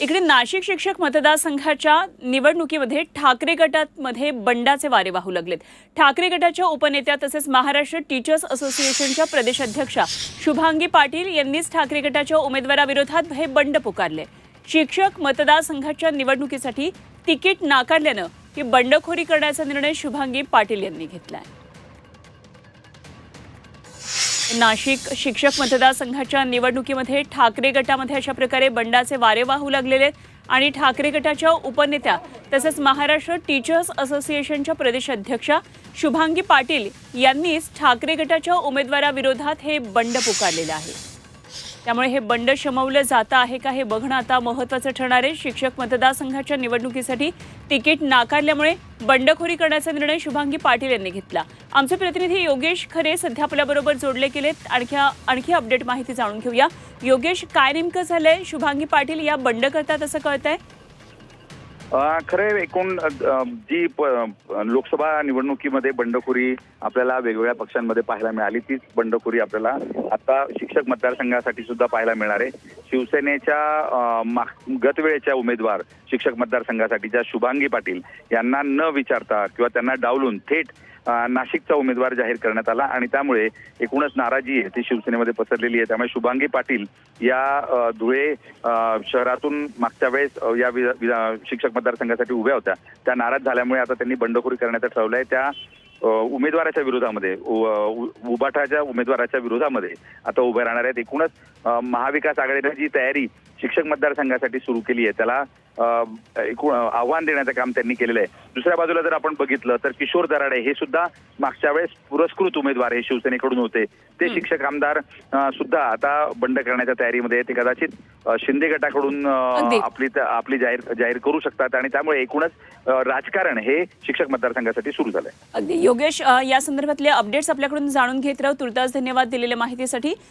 इकडे नाशिक शिक्षक मतदारसंघाच्या निवडणुकीमध्ये ठाकरे गटामध्ये बंडाचे वारे वाहू लागलेत. ठाकरे गटाच्या उपनेत्या तसेच महाराष्ट्र टीचर्स असोसिएशनच्या प्रदेशाध्यक्षा शुभांगी पाटील यांनीच ठाकरे गटाच्या उमेदवाराविरोधात हे बंड पुकारले. शिक्षक मतदारसंघाच्या निवडणुकीसाठी तिकीट नाकारल्यानं ही बंडखोरी करण्याचा निर्णय शुभांगी पाटील यांनी घेतला आहे नाशिक शिक्षक मतदारसंघाच्या निवडणुकीमध्ये ठाकरे गटामध्ये अशा प्रकारे बंडाचे वारे वाहू लागलेले आहेत आणि ठाकरे गटाच्या उपनेत्या तसेच महाराष्ट्र टीचर्स असोसिएशनच्या प्रदेशाध्यक्षा शुभांगी पाटील यांनीच ठाकरे गटाच्या उमेदवाराविरोधात हे बंड पुकारलेलं आहे. त्यामुळे हे बंड शमवलं जातं आहे का हे बघणं आता महत्त्वाचं ठरणार आहे. शिक्षक मतदारसंघाच्या निवडणुकीसाठी तिकीट नाकारल्यामुळे बंडखोरी करण्याचा निर्णय शुभांगी पाटील यांनी घेतला. आमचे प्रतिनिधी योगेश खरे सध्या आपल्याबरोबर जोडले गेलेत. आणखी आणखी अपडेट माहिती जाणून घेऊया. योगेश काय नेमकं झालंय? शुभांगी पाटील या बंड करतात असं कळतंय. आहे खरं एकूण जी लोकसभा निवडणुकीमध्ये बंडखोरी आपल्याला वेगवेगळ्या पक्षांमध्ये पाहायला मिळाली तीच बंडखोरी आपल्याला आता शिक्षक मतदारसंघासाठी सुद्धा पाहायला मिळणार आहे. शिवसेनेच्या मा- गतवेळेच्या उमेदवार शिक्षक मतदारसंघासाठीच्या शुभांगी पाटील यांना न विचारता किंवा त्यांना डावलून थेट नाशिकचा उमेदवार जाहीर करण्यात आला आणि त्यामुळे एकूणच नाराजी आहे. ती शिवसेनेमध्ये पसरलेली आहे. त्यामुळे शुभांगी पाटील या धुळे शहरातून मागच्या वेळेस या वि- शिक्षक मतदारसंघासाठी उभ्या होत्या. त्या नाराज झाल्यामुळे आता त्यांनी बंडखोरी करण्याचं ठरवलंय. त्या उमेदवाराच्या विरोधामध्ये उ- उबाठाच्या उमेदवाराच्या विरोधामध्ये आता उभे राहणार आहेत. एकूणच महाविकास आघाडीनं जी तयारी शिक्षक मतदारसंघासाठी सुरू केली आहे त्याला एकूण आव्हान देण्याचं काम त्यांनी केलेलं आहे. दुसऱ्या बाजूला जर आपण बघितलं तर किशोर दराडे हे सुद्धा मागच्या वेळेस पुरस्कृत उमेदवार हे शिवसेनेकडून होते. ते शिक्षक आमदार सुद्धा आता बंड करण्याच्या तयारीमध्ये. ते कदाचित शिंदे गटाकडून. आपली आपली जाहीर जाहीर करू शकतात आणि त्यामुळे एकूणच राजकारण हे शिक्षक मतदारसंघासाठी सुरू झालंय. अगदी. योगेश या संदर्भातले अपडेट्स आपल्याकडून जाणून घेत राहू. तुर्तास धन्यवाद दिलेल्या माहितीसाठी.